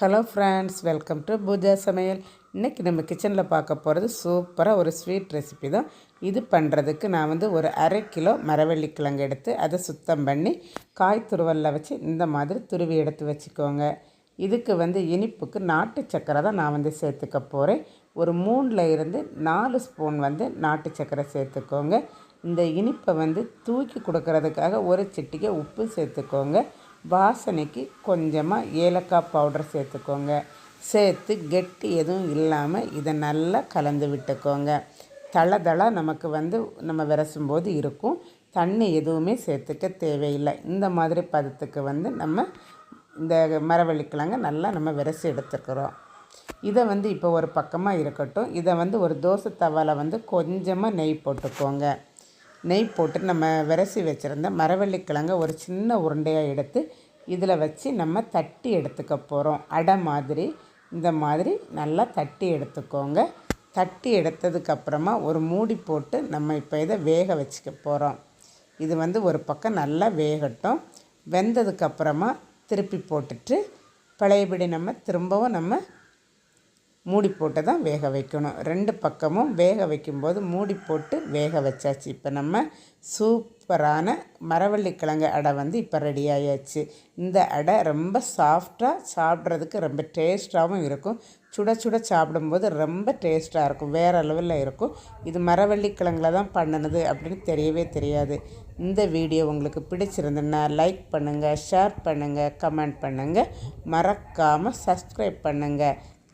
Hello friends welcome to Pooja Samayal. இன்றைக்கி நம்ம கிச்சனில் பார்க்க போகிறது சூப்பராக ஒரு ஸ்வீட் ரெசிபி தான். இது பண்ணுறதுக்கு நான் வந்து ஒரு அரை கிலோ மரவள்ளி கிழங்கு எடுத்து அதை சுத்தம் பண்ணி காய் துருவலில் வச்சு இந்த மாதிரி துருவி எடுத்து வச்சுக்கோங்க. இதுக்கு வந்து இனிப்புக்கு நாட்டு சக்கரை தான் நான் வந்து சேர்த்துக்க போகிறேன் ஒரு மூணில் இருந்து நாலு ஸ்பூன் வந்து நாட்டு சக்கரை சேர்த்துக்கோங்க. இந்த இனிப்பை வந்து தூக்கி கொடுக்கறதுக்காக ஒரு சிட்டிகை உப்பு சேர்த்துக்கோங்க. வாசனைக்கு கொஞ்சமாக ஏலக்காய் பவுடர் சேர்த்துக்கோங்க. சேர்த்து கெட்டி எதுவும் இல்லாமல் இதை நல்லா கலந்து விட்டுக்கோங்க. தள தள நமக்கு வந்து நம்ம விரசும்போது இருக்கும். தண்ணி எதுவுமே சேர்த்துக்க தேவையில்லை. இந்த மாதிரி பதத்துக்கு வந்து நம்ம இந்த மரவள்ளிக்கிழங்க நல்லா நம்ம விரசி எடுத்துக்கிறோம். இதை வந்து இப்போ ஒரு பக்கமாக இருக்கட்டும். இதை வந்து ஒரு தோசை தவாவில் வந்து கொஞ்சமாக நெய் போட்டுக்கோங்க. நெய் போட்டு நம்ம விரசி வச்சுருந்த மரவள்ளிக்கிழங்க ஒரு சின்ன உருண்டையாக எடுத்து இதில் வச்சு நம்ம தட்டி எடுத்துக்க போகிறோம் அடை மாதிரி. இந்த மாதிரி நல்லா தட்டி எடுத்துக்கோங்க. தட்டி எடுத்ததுக்கப்புறமா ஒரு மூடி போட்டு நம்ம இப்போ இதை வேக வச்சுக்க போகிறோம் இது வந்து ஒரு பக்கம் நல்லா வேகட்டும். வெந்ததுக்கப்புறமா திருப்பி போட்டுட்டு பழையபடி நம்ம திரும்பவும் நம்ம மூடி போட்டு தான் வேக வைக்கணும். ரெண்டு பக்கமும் வேக வைக்கும்போது மூடி போட்டு வேக வச்சாச்சு. இப்போ நம்ம சூப்பரான மரவள்ளி கிழங்கு அடை வந்து இப்போ ரெடி ஆயாச்சு. இந்த அடை ரொம்ப சாஃப்டாக சாப்பிட்றதுக்கு ரொம்ப டேஸ்ட்டாகவும் இருக்கும். சுட சுட சாப்பிடும்போது ரொம்ப டேஸ்ட்டாக இருக்கும். வேறு லெவலில் இருக்கும். இது மரவள்ளி தான் பண்ணினது அப்படின்னு தெரியவே தெரியாது. இந்த வீடியோ உங்களுக்கு பிடிச்சிருந்துன்னா லைக் பண்ணுங்கள் ஷேர் பண்ணுங்கள் கமெண்ட் பண்ணுங்கள் மறக்காமல் சப்ஸ்கிரைப் பண்ணுங்கள்